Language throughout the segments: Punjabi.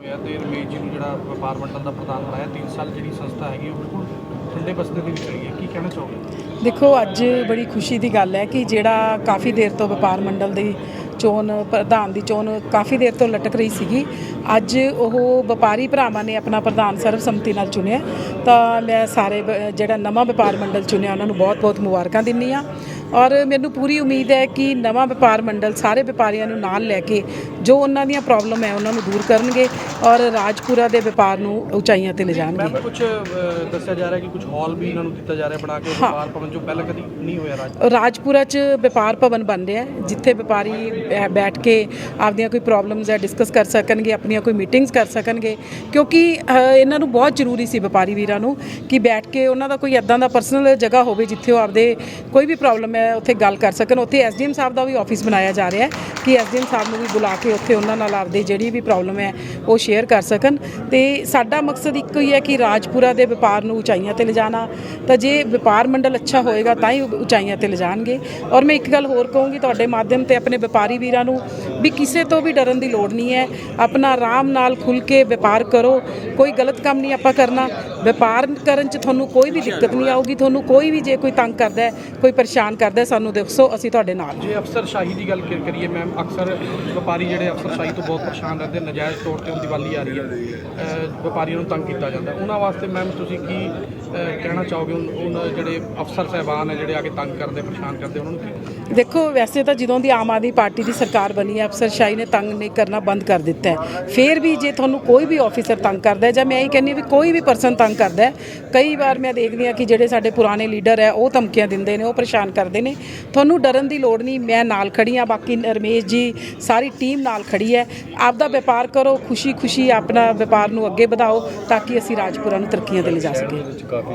ਹੋਇਆ ਤੇ ਰਮੇਸ਼ ਜੀ ਨੂੰ ਜਿਹੜਾ ਵਪਾਰ ਮੰਡਲ ਦਾ ਪ੍ਰਧਾਨ ਬਣਾਇਆ 3 ਸਾਲ ਜਿਹੜੀ ਸੰਸਥਾ ਹੈਗੀ ਉਹ ਬਿਲਕੁਲ ਠੰਡੇ ਬਸਤੇ ਦੇ ਵਿੱਚ ਰਹੀ ਹੈ। ਕੀ ਕਹਿਣਾ ਚਾਹੋਗੇ? ਦੇਖੋ, ਅੱਜ ਬੜੀ ਖੁਸ਼ੀ ਦੀ ਗੱਲ ਹੈ ਕਿ ਜਿਹੜਾ ਕਾਫੀ ਦੇਰ ਤੋਂ ਵਪਾਰ ਮੰਡਲ ਦੀ ਚੋਣ, ਪ੍ਰਧਾਨ ਦੀ ਚੋਣ ਕਾਫੀ ਦੇਰ ਤੋਂ ਲਟਕ ਰਹੀ ਸੀਗੀ। ਅੱਜ ਉਹ ਵਪਾਰੀ ਭਰਾਵਾਂ ਨੇ ਆਪਣਾ ਪ੍ਰਧਾਨ ਸਰਬਸੰਮਤੀ ਨਾਲ ਚੁਣਿਆ। ਤਾਂ ਮੈਂ ਸਾਰੇ ਜਿਹੜਾ ਨਵਾਂ ਵਪਾਰ ਮੰਡਲ ਚੁਣਿਆ, ਉਹਨਾਂ ਨੂੰ ਬਹੁਤ-ਬਹੁਤ ਮੁਬਾਰਕਾਂ ਦਿੰਨੀ ਆ ਔਰ ਮੈਨੂੰ ਪੂਰੀ ਉਮੀਦ ਹੈ ਕਿ ਨਵਾਂ ਵਪਾਰ ਮੰਡਲ ਸਾਰੇ ਵਪਾਰੀਆਂ ਨੂੰ ਨਾਲ ਲੈ ਕੇ ਜੋ ਉਹਨਾਂ ਦੀਆਂ ਪ੍ਰੋਬਲਮ ਹੈ ਉਹਨਾਂ ਨੂੰ ਦੂਰ ਕਰਨਗੇ ਔਰ ਰਾਜਪੁਰਾ ਦੇ ਵਪਾਰ ਨੂੰ ਉਚਾਈਆਂ ਤੇ ਲਿਜਾਣਗੇ ਮੈਂ ਕੁਝ ਦੱਸਿਆ ਜਾ ਰਿਹਾ ਕਿ ਕੁਝ ਹਾਲ ਵੀ ਇਹਨਾਂ ਨੂੰ ਦਿੱਤਾ ਜਾ ਰਿਹਾ ਬਣਾ ਕੇ। ਵਪਾਰ ਭਵਨ ਜੋ ਪਹਿਲਾਂ ਕਦੀ ਨਹੀਂ ਹੋਇਆ ਰਾਜ ਰਾਜਪੁਰਾ ਚ ਵਪਾਰ ਭਵਨ ਬਣ ਰਿਹਾ ਜਿੱਥੇ ਵਪਾਰੀ ਬੈਠ ਕੇ ਆਪਦੀਆਂ ਕੋਈ ਪ੍ਰੋਬਲਮਸ ਹੈ ਡਿਸਕਸ ਕਰ ਸਕਣਗੇ ਆਪਣੀਆਂ ਕੋਈ ਮੀਟਿੰਗਸ ਕਰ ਸਕਣਗੇ ਕਿਉਂਕਿ ਇਹਨਾਂ ਨੂੰ ਬਹੁਤ ਜ਼ਰੂਰੀ ਸੀ ਵਪਾਰੀ ਵੀਰਾਂ ਨੂੰ ਕਿ ਬੈਠ ਕੇ ਉਹਨਾਂ ਦਾ ਕੋਈ ਐਦਾਂ ਦਾ ਪਰਸਨਲ ਜਗ੍ਹਾ ਹੋਵੇ ਜਿੱਥੇ ਉਹ ਆਪਦੇ ਕੋਈ ਵੀ ਪ੍ਰੋਬਲਮ ਹੈ ਉੱਥੇ ਗੱਲ ਕਰ ਸਕਣ। ਉੱਥੇ ਐਸਡੀਐਮ ਸਾਹਿਬ ਦਾ ਵੀ ਆਫਿਸ ਬਣਾਇਆ ਜਾ ਰਿਹਾ ਹੈ ਕਿ ਐਸਡੀਐਮ ਸਾਹਿਬ ਨੂੰ ਵੀ ਬੁਲਾ ਕੇ ਉੱਥੇ ਉਹਨਾਂ ਨਾਲ ਆਪਦੇ ਜਿਹੜੀ ਵੀ ਪ੍ਰੋਬਲਮ ਹੈ ਉਹ ਸ਼ੇਅਰ ਕਰ ਸਕਣ। ਤੇ ਸਾਡਾ ਮਕਸਦ ਇੱਕੋ ਹੀ ਹੈ ਕਿ ਰਾਜਪੁਰਾ ਦੇ ਵਪਾਰ ਨੂੰ ਉਚਾਈਆਂ ਤੇ ਲਿਜਾਣਾ। ਤਾਂ ਜੇ ਵਪਾਰ ਮੰਡਲ ਅੱਛਾ ਹੋਏਗਾ ਤਾਂ ਹੀ ਉਚਾਈਆਂ ਤੇ ਲਿਜਾਣਗੇ। ਔਰ ਮੈਂ ਇੱਕ ਗੱਲ ਹੋਰ ਕਹੂੰਗੀ ਤੁਹਾਡੇ ਮਾਧਿਅਮ ਤੇ ਆਪਣੇ ਵਪਾਰੀ ਵੀਰਾਂ ਨੂੰ ਵੀ ਕਿਸੇ ਤੋਂ ਵੀ ਡਰਨ ਦੀ ਲੋੜ ਨਹੀਂ ਹੈ। ਆਪਣਾ ਆਰਾਮ ਨਾਲ ਖੁੱਲ ਕੇ ਵਪਾਰ ਕਰੋ। ਕੋਈ ਗਲਤ ਕੰਮ ਨਹੀਂ ਆਪਾਂ ਕਰਨਾ। ਵਪਾਰ ਕਰਨ 'ਚ ਤੁਹਾਨੂੰ ਕੋਈ ਵੀ ਦਿੱਕਤ ਨਹੀਂ ਆਊਗੀ ਤੁਹਾਨੂੰ ਕੋਈ ਵੀ ਜੇ ਕੋਈ ਤੰਗ ਕਰਦਾ ਹੈ ਕੋਈ ਪਰੇਸ਼ਾਨ ਕਰਦਾ ਹੈ ਸਾਨੂੰ ਦੱਸੋ ਅਸੀਂ ਤੁਹਾਡੇ ਨਾਲ ਹਾਂ। ਜੇ ਅਫਸਰਸ਼ਾਹੀ ਦੀ ਗੱਲ ਕਰ- ਕਰੀਏ ਮੈਮ ਅਕਸਰ ਵਪਾਰੀ ਜਿਹੜੇ ਅਫਸਰਸ਼ਾਹੀ ਤੋਂ ਬਹੁਤ ਪਰੇਸ਼ਾਨ ਰਹਿੰਦੇ ਨਜਾਇਜ਼ ਤੌਰ ਤੇ ਹੁਣ ਦੀਵਾਲੀ ਆ ਰਹੀ ਹੈ। ਅਹ ਵਪਾਰੀਆਂ ਨੂੰ ਤੰਗ ਕੀਤਾ ਜਾਂਦਾ। ਉਹਨਾਂ ਵਾਸਤੇ ਮੈਮ ਤੁਸੀਂ ਕੀ ਅਹ ਕਹਿਣਾ ਚਾਹੋਗੇ? ਉਨ- ਉਹਨਾਂ ਜਿਹੜੇ ਅਫਸਰ ਸਹਿਬਾਨ ਹੈ ਜਿਹੜੇ ਆ ਕੇ ਤੰਗ ਕਰਦੇ ਪਰੇਸ਼ਾਨ ਕਰਦੇ ਉਹਨਾਂ ਨੂੰ ਕੀ ਦੇਖੋ ਵੈਸੇ ਤਾਂ ਜਦੋਂ ਦੀ ਆਮ ਆਦਮੀ ਪਾਰਟੀ ਦੀ ਸਰਕਾਰ ਬਣੀ ਹੈ ਅਫਸਰਸ਼ਾਹੀ ਨੇ ਤੰਗ ਨਹੀਂ ਕਰਨਾ ਬੰਦ ਕਰ ਦਿੱਤਾ ਹੈ। ਫਿਰ ਵੀ ਜੇ ਤੁਹਾਨੂੰ ਕੋਈ ਵੀ ਆਫੀਸਰ ਤੰਗ ਕਰਦਾ ਹੈ ਜਾਂ ਮੈਂ ਇਹ ਕਹਿੰਦੀ ਹਾਂ ਵੀ ਕੋਈ ਵੀ ਪਰਸਨ ਤੰਗ ਕਰਦਾ ਹੈ। ਕਈ ਵਾਰ ਮੈਂ ਦੇਖਦੀ ਹਾਂ ਕਿ ਜਿਹੜੇ ਸਾਡੇ ਪੁਰਾਣੇ ਲੀਡਰ ਹੈ, ਉਹ ਧਮਕੀਆਂ ਦਿੰਦੇ ਨੇ, ਉਹ ਪਰੇਸ਼ਾਨ ਕਰਦੇ ਨੇ। ਤੁਹਾਨੂੰ ਡਰਨ ਦੀ ਲੋੜ ਨਹੀਂ, ਮੈਂ ਨਾਲ ਖੜੀ ਹਾਂ। ਬਾਕੀ ਰਮੇਸ਼ ਜੀ, ਸਾਰੀ ਟੀਮ ਨਾਲ ਖੜੀ ਹੈ। ਆਪਦਾ ਵਪਾਰ ਕਰੋ ਖੁਸ਼ੀ ਖੁਸ਼ੀ ਆਪਣਾ ਵਪਾਰ ਨੂੰ ਅੱਗੇ ਵਧਾਓ, ਤਾਂ ਕਿ ਅਸੀਂ ਰਾਜਪੁਰਾ ਨੂੰ ਤਰੱਕੀਆਂ ਤੇ ਲਿਜਾ ਸਕੀਏ। ਇਹਦੇ ਵਿੱਚ ਕਾਫੀ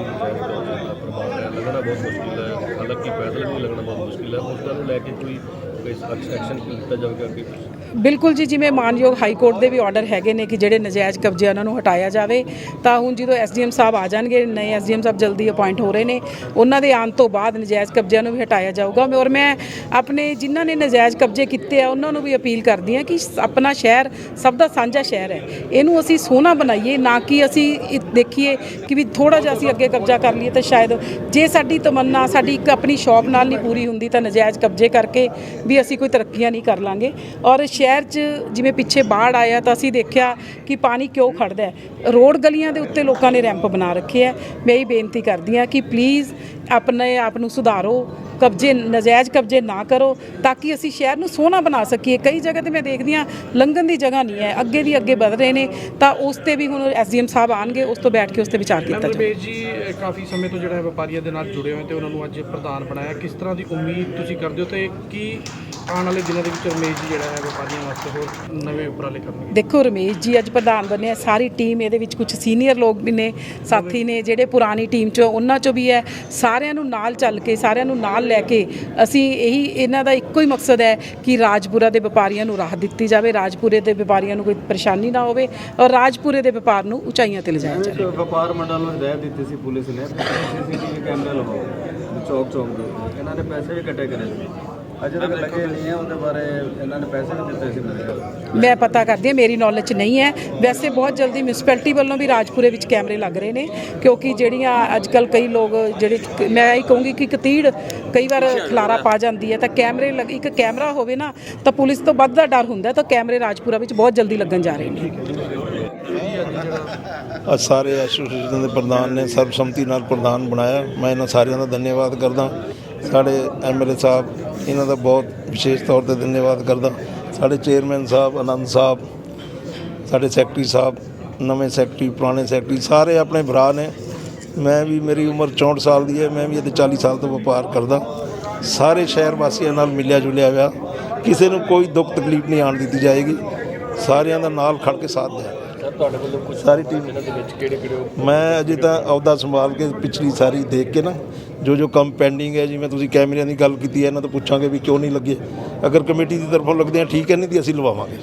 ਲੱਗਣਾ ਬਹੁਤ ਮੁਸ਼ਕਿਲ ਹੈ। ਹਾਲਾਂਕਿ ਪੈਦਲ ਵੀ ਲੱਗਣਾ ਬਹੁਤ ਮੁਸ਼ਕਿਲ ਹੈ। ਉਸ ਨੂੰ ਲੈ ਕੇ ਕੋਈ ਐਕਸ਼ਨ ਕੀਤਾ ਜਾਵੇਗਾ ਕਿ ਬਿਲਕੁਲ ਜੀ, ਜਿਵੇਂ ਮਾਨਯੋਗ ਹਾਈ ਕੋਰਟ ਦੇ ਵੀ ਆਰਡਰ ਹੈਗੇ ਨੇ ਕਿ ਜਿਹੜੇ ਨਜਾਇਜ਼ ਕਬਜ਼ੇ ਉਹਨਾਂ ਨੂੰ ਹਟਾਇਆ ਜਾਵੇ, ਤਾਂ ਹੁਣ ਜਦੋਂ ਐਸਡੀਐਮ ਸਾਹਿਬ ਆ ਜਾਣਗੇ ਨਏ ਐਸਡੀਐਮ ਸਾਹਿਬ ਜਲਦੀ ਅਪਾਇੰਟ ਹੋ ਰਹੇ ਨੇ, ਉਹਨਾਂ ਦੇ ਆਉਣ ਤੋਂ ਬਾਅਦ ਨਜਾਇਜ਼ ਕਬਜ਼ਿਆਂ ਨੂੰ ਵੀ ਹਟਾਇਆ ਜਾਊਗਾ। ਔਰ ਮੈਂ ਆਪਣੇ ਜਿਨ੍ਹਾਂ ਨੇ ਨਜਾਇਜ਼ ਕਬਜ਼ੇ ਕੀਤੇ ਆ, ਉਹਨਾਂ ਨੂੰ ਵੀ ਅਪੀਲ ਕਰਦੀ ਹਾਂ ਕਿ ਆਪਣਾ ਸ਼ਹਿਰ ਸਭ ਦਾ ਸਾਂਝਾ ਸ਼ਹਿਰ ਹੈ। ਇਹਨੂੰ ਅਸੀਂ ਸੋਹਣਾ ਬਣਾਈਏ, ਨਾ ਕਿ ਅਸੀਂ ਦੇਖੀਏ ਕਿ ਵੀ ਥੋੜਾ ਜਿਹਾ ਅਸੀਂ ਅੱਗੇ ਕਬਜ਼ਾ ਕਰ ਲਈਏ ਤਾਂ ਸ਼ਾਇਦ ਜੇ ਸਾਡੀ ਤਮੰਨਾ, ਸਾਡੀ ਇੱਕ ਆਪਣੀ ਸ਼ੌਪ ਨਾਲ ਨਹੀਂ ਪੂਰੀ ਹੁੰਦੀ ਤਾਂ ਨਜਾਇਜ਼ ਕਬਜ਼ੇ ਕਰਕੇ ਵੀ ਅਸੀਂ ਕੋਈ ਤਰੱਕੀਆਂ ਨਹੀਂ ਕਰ ਲਾਂਗੇ। ਔਰ ਸ਼ਹਿਰ 'ਚ ਜਿਵੇਂ ਪਿੱਛੇ ਬਾੜ ਆਇਆ ਤਾਂ ਅਸੀਂ ਦੇਖਿਆ ਕਿ ਪਾਣੀ ਕਿਉਂ ਖੜਦਾ ਹੈ। ਰੋਡ ਗਲੀਆਂ ਦੇ ਉੱਤੇ ਲੋਕਾਂ ਨੇ ਰੈਂਪ ਬਣਾ ਰੱਖੇ ਆ ਮੈਂ ਇਹ ਬੇਨਤੀ ਕਰਦੀ ਹਾਂ ਕਿ ਪਲੀਜ਼ ਆਪਣੇ ਆਪ ਨੂੰ ਸੁਧਾਰੋ ਕਬਜ਼ੇ ਨਜਾਇਜ਼ ਕਬਜ਼ੇ ਨਾ ਕਰੋ ਤਾਂ ਕਿ ਅਸੀਂ ਸ਼ਹਿਰ ਨੂੰ ਸੋਹਣਾ ਬਣਾ ਸਕੀਏ। ਕਈ ਜਗ੍ਹਾ ਤੇ ਮੈਂ ਦੇਖਦੀ ਹਾਂ ਲੰਘਣ ਦੀ ਜਗ੍ਹਾ ਨਹੀਂ ਹੈ ਅੱਗੇ ਦੀ ਅੱਗੇ ਵਧ ਰਹੇ ਨੇ ਤਾਂ ਉਸ ਤੇ ਵੀ ਹੁਣ ਐਸਡੀਐਮ ਸਾਹਿਬ ਆਣਗੇ ਉਸ ਤੋਂ ਬੈਠ ਕੇ ਉਸ ਤੇ ਵਿਚਾਰ ਕੀਤਾ ਜਾਵੇ। ਜੀ ਕਾਫੀ ਸਮੇਂ ਤੋਂ ਜਿਹੜਾ ਹੈ ਵਪਾਰੀਆਂ ਦੇ ਨਾਲ ਜੁੜੇ ਹੋਏ ਤੇ ਉਹਨਾਂ ਨੂੰ ਅੱਜ ਪ੍ਰਧਾਨ ਬਣਾਇਆ। ਕਿਸ ਤਰ੍ਹਾਂ ਦੀ ਉਮੀਦ ਤੁਸੀਂ ਕਰਦੇ ਹੋ ਤੇ ਕੀ ਆਉਣ ਵਾਲੇ ਦਿਨਾਂ ਦੇ ਵਿੱਚ ਰਮੇਸ਼ ਜੀ ਜਿਹੜਾ ਹੈ ਵਪਾਰੀਆਂ ਵਾਸਤੇ ਹੋਰ ਨਵੇਂ ਉਪਰਾਲੇ ਕਰਨਗੇ। ਦੇਖੋ ਰਮੇਸ਼ ਜੀ ਅੱਜ ਪ੍ਰਧਾਨ ਬਣੇ ਆ ਸਾਰੀ ਟੀਮ ਇਹਦੇ ਵਿੱਚ ਕੁਝ ਸੀਨੀਅਰ ਲੋਕ ਵੀ ਨੇ ਸਾਥੀ ਨੇ ਜਿਹੜੇ ਪੁਰਾਣੀ ਟੀਮ ਚੋਂ ਉਹਨਾਂ ਚੋਂ ਵੀ ਹੈ। ਸਾਰਿਆਂ ਨੂੰ ਨਾਲ ਚੱਲ ਕੇ ਸਾਰਿਆਂ ਨੂੰ ਨਾਲ ਲੈ ਕੇ ਅਸੀਂ ਇਹੀ ਇਹਨਾਂ ਦਾ ਇੱਕੋ ਹੀ ਮਕਸਦ ਹੈ ਕਿ ਰਾਜਪੁਰਾ ਦੇ ਵਪਾਰੀਆਂ ਨੂੰ ਰਾਹਤ ਦਿੱਤੀ ਜਾਵੇ ਰਾਜਪੁਰੇ ਦੇ ਵਪਾਰੀਆਂ ਨੂੰ ਕੋਈ ਪਰੇਸ਼ਾਨੀ ਨਾ ਹੋਵੇ ਔਰ ਰਾਜਪੁਰੇ ਦੇ ਵਪਾਰ ਨੂੰ ਉਚਾਈਆਂ ਤੇ ਲਿਜਾਇਆ ਜਾਵੇ ਵਪਾਰ ਮੰਡਲ ਨੂੰ ਹਦਾਇਤ ਦਿੱਤੀ ਸੀ ਪੁਲਿਸ ਨੇ ਸੀਸੀਟੀਵੀ ਕੈਮਰੇ ਲਗਾਓ ਚੌਕ ਚੌਕ ਦੇ ਇਹਨਾਂ ਨੇ ਪੈਸੇ ਵੀ ਕੱਟੇ ਕਰੇ ਸੀ। ਅਜੇ ਤੱਕ ਲੱਗੇ ਨਹੀਂ ਹੈ ਉਹਦੇ ਬਾਰੇ ਇਹਨਾਂ ਨੇ ਪੈਸੇ ਵੀ ਦਿੱਤੇ ਸੀ ਮੇਰੇ ਕੋਲ। ਮੈਂ ਪਤਾ ਕਰਦੀ ਹਾਂ ਮੇਰੀ ਨੌਲੇਜ ਨਹੀਂ ਹੈ। ਵੈਸੇ ਬਹੁਤ ਜਲਦੀ ਮਿਊਨਿਸਪੈਲਿਟੀ ਵੱਲੋਂ ਵੀ ਰਾਜਪੁਰੇ ਵਿੱਚ ਕੈਮਰੇ ਲੱਗ ਰਹੇ ਨੇ ਕਿਉਂਕਿ ਜਿਹੜੀਆਂ ਅੱਜ ਕੱਲ ਕਈ ਲੋਕ ਜਿਹੜੇ ਮੈਂ ਇਹ ਕਹੂੰਗੀ ਕਿ ਕਤੀੜ ਕਈ ਵਾਰ ਖਲਾਰਾ ਪਾ ਜਾਂਦੀ ਹੈ। ਤਾਂ ਕੈਮਰੇ ਲੱਗ- ਇੱਕ ਕੈਮਰਾ ਹੋਵੇ ਨਾ ਤਾਂ ਪੁਲਿਸ ਤੋਂ ਵੱਧ ਦਾ ਡਰ ਹੁੰਦਾ ਤਾਂ ਕੈਮਰੇ ਰਾਜਪੁਰਾ ਵਿੱਚ ਬਹੁਤ ਜਲਦੀ ਲੱਗਣ ਜਾ ਰਹੇ ਨੇ। ਸਾਰੇ ਐਸੋਸੀਏਸ਼ਨ ਦੇ ਪ੍ਰਧਾਨ ਨੇ ਸਰਬਸੰਮਤੀ ਨਾਲ ਪ੍ਰਧਾਨ ਬਣਾਇਆ। ਮੈਂ ਇਹਨਾਂ ਸਾਰਿਆਂ ਦਾ ਧੰਨਵਾਦ ਕਰਦਾ। ਸਾਡੇ ਐਮਐਲਏ ਸਾਹਿਬ ਇਹਨਾਂ ਦਾ ਬਹੁਤ ਵਿਸ਼ੇਸ਼ ਤੌਰ ਤੇ ਧੰਨਵਾਦ ਕਰਦਾ। ਸਾਡੇ ਚੇਅਰਮੈਨ ਸਾਹਿਬ, ਆਨੰਦ ਸਾਹਿਬ, ਸਾਡੇ ਸੈਕਟਰੀ ਸਾਹਿਬ, ਨਵੇਂ ਸੈਕਟਰੀ ਪੁਰਾਣੇ ਸੈਕਟਰੀ ਸਾਰੇ ਆਪਣੇ ਭਰਾ ਨੇ। ਮੈਂ ਵੀ ਮੇਰੀ ਉਮਰ 64 ਸਾਲ ਦੀ ਹੈ, ਮੈਂ ਵੀ ਇਹਦੇ 40 ਸਾਲ ਤੋਂ ਵਪਾਰ ਕਰਦਾ। ਸਾਰੇ ਸ਼ਹਿਰ ਵਾਸੀਆਂ ਨਾਲ ਮਿਲਿਆ ਜੁਲਿਆ ਹੋਇਆ। ਕਿਸੇ ਨੂੰ ਕੋਈ ਦੁੱਖ ਤਕਲੀਫ ਨਹੀਂ ਆਣ ਦਿੱਤੀ ਜਾਏਗੀ। ਸਾਰਿਆਂ ਦਾ ਨਾਲ ਖੜ ਕੇ ਸਾਥ ਦੇ ਸਰ ਤੁਹਾਡੇ ਵੱਲੋਂ ਕੁਝ ਸਾਰੀ ਟੀਮ ਇਹਨਾਂ ਦੇ ਵਿੱਚ ਕਿਹੜੇ ਕਿਹੜੇ ਮੈਂ ਅਜੇ ਤਾਂ ਅਹੁਦਾ ਸੰਭਾਲ ਕੇ ਪਿਛਲੀ ਸਾਰੀ ਦੇਖ ਕੇ ਨਾ ਜੋ ਜੋ ਕੰਮ ਪੈਂਡਿੰਗ ਹੈ ਜਿਵੇਂ ਤੁਸੀਂ ਕੈਮਰਿਆਂ ਦੀ ਗੱਲ ਕੀਤੀ ਹੈ ਇਹਨਾਂ ਤੋਂ ਪੁੱਛਾਂਗੇ ਵੀ ਕਿਉਂ ਨਹੀਂ ਲੱਗੇ। ਅਗਰ ਕਮੇਟੀ ਦੀ ਤਰਫੋਂ ਲੱਗਦੇ ਆ ਠੀਕ ਹੈ ਨਹੀਂ ਤੇ ਅਸੀਂ ਲਵਾਵਾਂਗੇ।